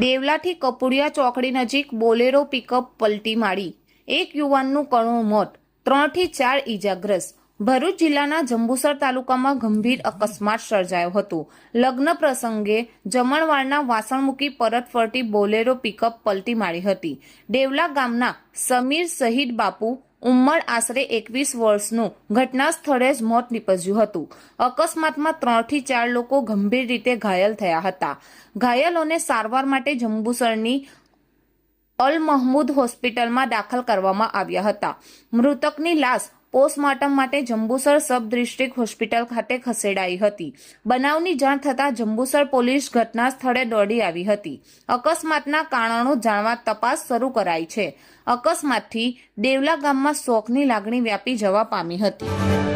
દેવલાથી કપુડિયા ચોકડી નજીક Bolero pickup પલટી મારી. એક યુવાનનું કણું મોત. ત્રણથી ચાર ઈજાગ્રસ્ત. ભરૂચ જિલ્લાના જંબુસર તાલુકામાં ગંભીર અકસ્માત સર્જાયો હતો. લગ્ન પ્રસંગે જમણવાળના વાસણ મૂકી પરત ફરતી બોલેરો પિકઅપ પલટી મારી હતી. દેવલા ગામના સમીર શહીદ બાપુ ઉંમર આશરે એકવીસ વર્ષનું ઘટના સ્થળે જ મોત નીપજ્યું હતું. અકસ્માતમાં ત્રણથી ચાર લોકો ગંભીર રીતે ઘાયલ થયા હતા. ઘાયલોને સારવાર માટે જંબુસરની અલ મહમૂદ હોસ્પિટલમાં દાખલ કરવામાં આવ્યા હતા. મૃતકની લાશ પોસ્ટમોર્ટમ માટે જંબુસર સબ ડિસ્ટ્રિક્ટ હોસ્પિટલ ખાતે ખસેડાઈ હતી. બનાવની જાણ થતાં જંબુસર પોલીસ ઘટના સ્થળે દોડી આવી હતી. અકસ્માતના કારણો જાણવા તપાસ શરૂ કરાઈ છે. અકસ્માતથી દેવલા ગામમાં શોકની લાગણી વ્યાપી જવા પામી હતી.